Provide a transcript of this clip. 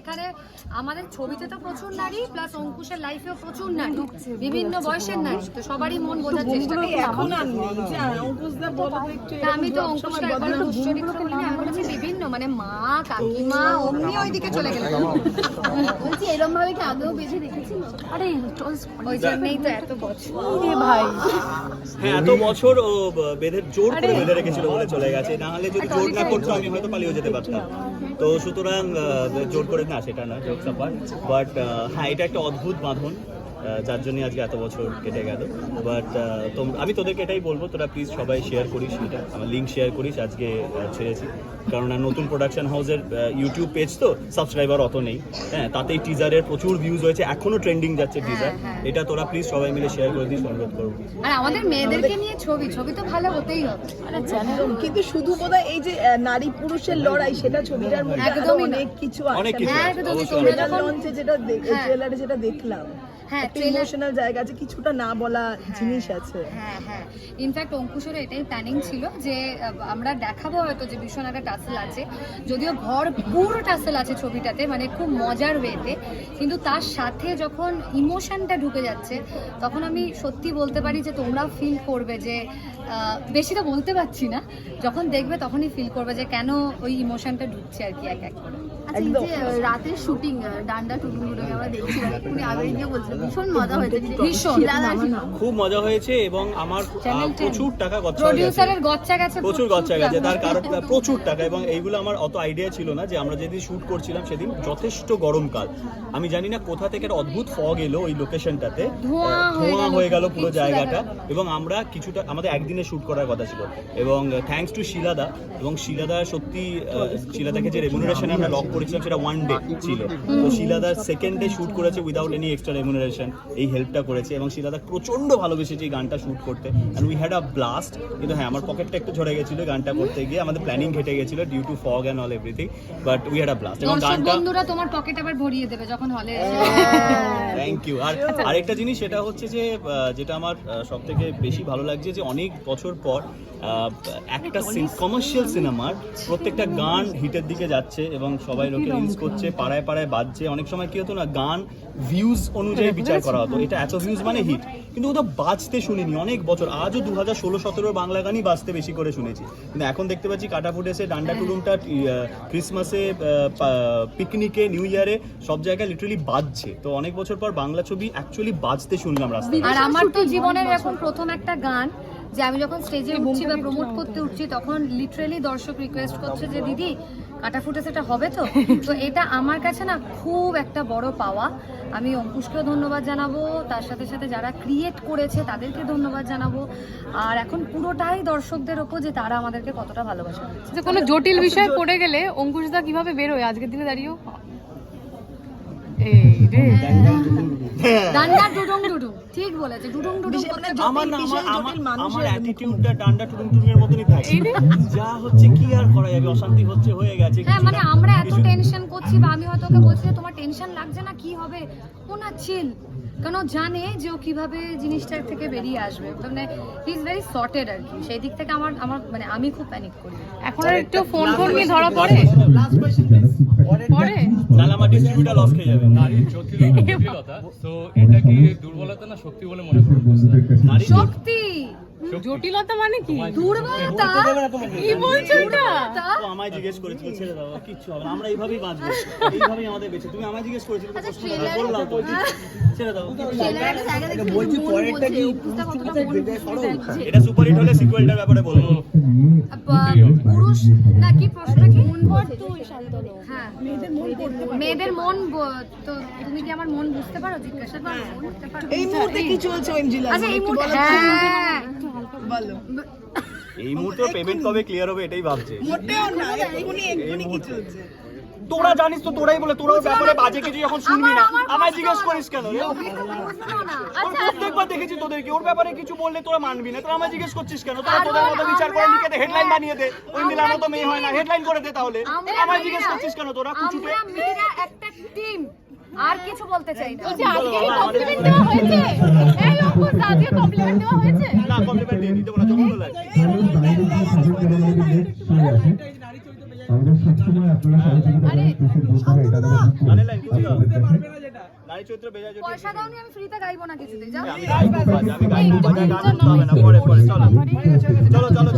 এখানে আমাদের ছবিতে তো প্রচুর নারী প্লাস অঙ্কুশের লাইফেও প্রচুর নারী। বিভিন্ন বয়সের নারী। তো সবারই মন বোঝার চেষ্টা করি আমি তো অঙ্কুশকে একবার দুশ্চরিত্র বলিনি আমি বলেছি বিভিন্ন মানে মা কাকিমা অমনি ওইদিকে চলে গেল। বলছি এরকম ভাবে কি আগেও বেঁচে দেখেছিল আরে ওই জন্যই তো এত বছর। ভাই। হ্যাঁ এত বছর ও বেঁধে জোর করে বেঁধে রেখেছিল বলে চলে গেছে। না হলে যদি জোর না করতো আমি হয়তো পালিয়ে যেতে পারতাম। তো সুতরাং জোর করে না, সেটা না জোক সাপার বাট হ্যাঁ এটা একটা অদ্ভুত বাঁধন। যার জন্য আজকে এত বছর কেটে গেল। বাট তো আমি তোদেরকে এটাই বলব তোরা প্লিজ সবাই শেয়ার করিস এটা। আমার লিঙ্ক শেয়ার করিস আজকে ছেড়েছি। কারণ নতুন প্রোডাকশন হাউসের ইউটিউব পেজ তো সাবস্ক্রাইবার অত নেই। হ্যাঁ তাতেই টিজারের প্রচুর ভিউজ হয়েছে এখনও ট্রেন্ডিং যাচ্ছে টিজার এটা তোরা প্লিজ সবাই মিলে শেয়ার করে দিস অনুরোধ করব। আর আমাদের মেয়েদেরকে নিয়ে ছবি ছবি তো ভালো হতেই হবে। কিন্তু শুধু বোধহয় এই যে নারী পুরুষের লড়াই সেটা ছবিটার মধ্যে। অনেক কিছু অনেক কিছু হ্যাঁ, যেটা হ্যাঁ। দেখলাম। হ্যাঁ, একটা trailer- ইমোশনাল জায়গা আছে কিছুটা না বলা জিনিস আছে। হ্যাঁ হ্যাঁ। ইনফ্যাক্ট অঙ্কুশের এটাই প্ল্যানিং ছিল যে আমরা দেখাবো হয়তো যে ভীষণ একটা টাসেল আছে। যদিও ভরপুর টাসেল আছে ছবিটাতে মানে খুব মজার ওয়েতে কিন্তু তার সাথে যখন ইমোশনটা ঢুকে যাচ্ছে তখন আমি সত্যি বলতে পারি যে তোমরাও ফিল করবে যে বেশি তো বলতে পারছি না। যখন দেখবে তখনই ফিল করবে যে কেন ওই ইমোশনটা ঢুকছে আর কি এক এক করে। আচ্ছা এই যে রাতের শুটিং ডান্ডা টুটুং টুটুং আমরা দেখছিলাম আগে গিয়ে বলছিলেন ভীষণ মজা হয়েছে। ভীষণ। খুব মজা হয়েছে এবং আমার আহ, Channel 10 প্রচুর টাকা খরচা হয়ে গেছে। গচ্চা গেছে প্রচুর গেছে তার কারণ প্রচুর টাকা এবং এইগুলো আমার অত আইডিয়া ছিল না যে আমরা যেদিন শুট করছিলাম সেদিন যথেষ্ট গরমকাল। আমি জানি না কোথা থেকে একটা অদ্ভুত ফগ এলো ওই লোকেশনটাতে ধোঁয়া হয়ে গেল পুরো জায়গাটা এবং আমরা কিছুটা আমাদের একদিনে শুট করার কথা ছিল। এবং থ্যাঙ্কস টু শিলাদা এবং শিলাদা সত্যি শিলাদাকে যে রেমুনারেশন আমরা লক করেছিলাম সেটা ওয়ান ডে ছিল। তো শিলাদা সেকেন্ড ডে শুট করেছে উইদাউট এনি এক্সট্রা রেমুনারেশন এই হেল্পটা করেছে এবং শিলাদা প্রচণ্ড ভালোবেসেছে এই গানটা শুট করতে। And we had a blast কিন্তু হ্যাঁ আমার পকেটটা একটু ঝরে গেছিল গানটা করতে গিয়ে আমাদের প্ল্যানিং ঘেটে গেছিল due to fog and all everything but we had a blast এবং গানটা বন্ধুরা তোমার পকেট আবার ভরিয়ে দেবে যখন হলে থ্যাংক ইউ আর আরেকটা জিনিস সেটা হচ্ছে যে যেটা আমার সব থেকে বেশি ভালো লাগছে যে অনেক বছর পর একটা কমার্শিয়াল সিনেমার প্রত্যেকটা গান হিটের দিকে যাচ্ছে এবং সবাই লোকে রিলস করছে পাড়ায় পাড়ায় বাজছে। অনেক সময় কি হতো না গান ভিউজ অনুযায়ী বিচার করা হতো। এটা এত ভিউজ মানে হিট কিন্তু ও তো বাজতে শুনিনি অনেক বছর। আজও দু হাজার ষোলো সতেরো বাংলা গানই বাজতে বেশি করে শুনেছি। কিন্তু এখন দেখতে পাচ্ছি কাটা ফুটেছে ডান্ডা টুডুমটা ক্রিসমাসে পিকনিকে নিউ ইয়ারে সব জায়গায় লিটারালি বাজছে। তো অনেক বছর পর বাংলা ছবি অ্যাকচুয়ালি বাজতে শুনলাম রাস্তায়। আর আমার তো জীবনের এখন প্রথম একটা গান যে আমি যখন স্টেজে উঠছি বা প্রমোট করতে উঠছি তখন লিটারেলি দর্শক রিকোয়েস্ট করছে যে দিদি কাটা ফুটে সেটা হবে তো? তো এটা আমার কাছে না খুব একটা বড় পাওয়া। আমি অঙ্কুশকেও ধন্যবাদ জানাব। তার সাথে সাথে যারা ক্রিয়েট করেছে তাদেরকে ধন্যবাদ জানাব। আর এখন পুরোটাই দর্শকদের ওপর যে তারা আমাদেরকে কতটা ভালোবাসে। যে কোনো জটিল বিষয় পড়ে গেলে অঙ্কুশদা কীভাবে বেরোয় আজকের দিনে দাঁড়িয়েও? এই রে। ডান্ডা ডুডুং ডুডুং ঠিক বলেছে ডুডুং ডুডুং করতে আমার না আমার আমার মানুষের আমার অ্যাটিটিউডটা ডান্ডা টুডুম এর মতনই থাকে যা হচ্ছে কি আর করা যাবে? অশান্তি হচ্ছে হয়ে গেছে হ্যাঁ মানে আমরা এত টেনশন করছি বা আমি হয়তো ওকে বলছি যে তোমার টেনশন লাগছে না? কি হবে? ও না চিল ও জানে যে ও কীভাবে জিনিসটার থেকে বেরিয়ে আসবে। মানে হি ইজ ভেরি সর্টেড আর কি। সেই দিক থেকে আমার আমার মানে আমি খুব প্যানিক করি। এখন আর একটু ফোন ফোন নিয়ে ধরা পড়ে? পড়ে তাহলে আমার ডিস্ট্রিবিউটর লস খেয়ে যাবে। নারীর জটিলতা। তো এটা কি দুর্বলতা না শক্তি বলে মনে করুন শক্তি! জটিলতা মানে কি? দুর্বলতা? কি বলছো এটা? ও আমায় জিজ্ঞেস করেছিল ছেড়ে দাও কিচ্ছু হবে আমরা এইভাবেই বাঁচবো। এইভাবেই আমাদের বেঁচে তুমি আমায় জিজ্ঞেস করেছিলে। বললাম তো ছেড়ে দাও। বলছি পরেরটা কি এটা সুপার হিট হলে সিকুয়েলটার ব্যাপারে বলব পুরুষ না কি প্রশ্নটা কি? মন তো শান্তনু হ্যাঁ। মেয়েদের মন তো। তুমি কি আমার মন বুঝতে পারো? জিজ্ঞাসা করো এই মুহূর্তে কি চলছে আচ্ছা এই মুহূর্তে হ্যাঁ। বলো। এই মুহূর্তে পেমেন্ট কবে ক্লিয়ার হবে এটাই ভাবছে। মোটেও না এক্ষুনি এক্ষুনি কি চলছে তোরা জানিস তো তোরাই বলে তোরা ব্যাপারে বাজে কিছু যখন শুনবি না। আমায় জিজ্ঞেস করিস কেন? রে আমি প্রত্যেকবার দেখেছি তোদেরকে। ওর ব্যাপারে কিছু বললে তোরা মানবি না। তোরা আমায় জিজ্ঞেস করছিস কেন? তোরা তোদের মতো বিচার করে লিখে দে হেডলাইন বানিয়ে দে। ওই মিলার মতো মেয়ে হয় না। হেডলাইন করে দে তাহলে। আমায় জিজ্ঞেস করছিস কেন তোরা কুচুটে একটা টিম আর কিছু বলতে চাই না। আজকে কমপ্লিমেন্ট দেওয়া হয়েছে। না আমাদের সবসময় আপনারা সহযোগিতা করেন দেশের এটা। নারী চরিত্র পয়সা আমি ফ্রিতে গাইবো কিছুতে যাও আমি গাইবো বাজা, আমি গাইবো বাজা গান হবে না পরে পরে চলো চলো চলো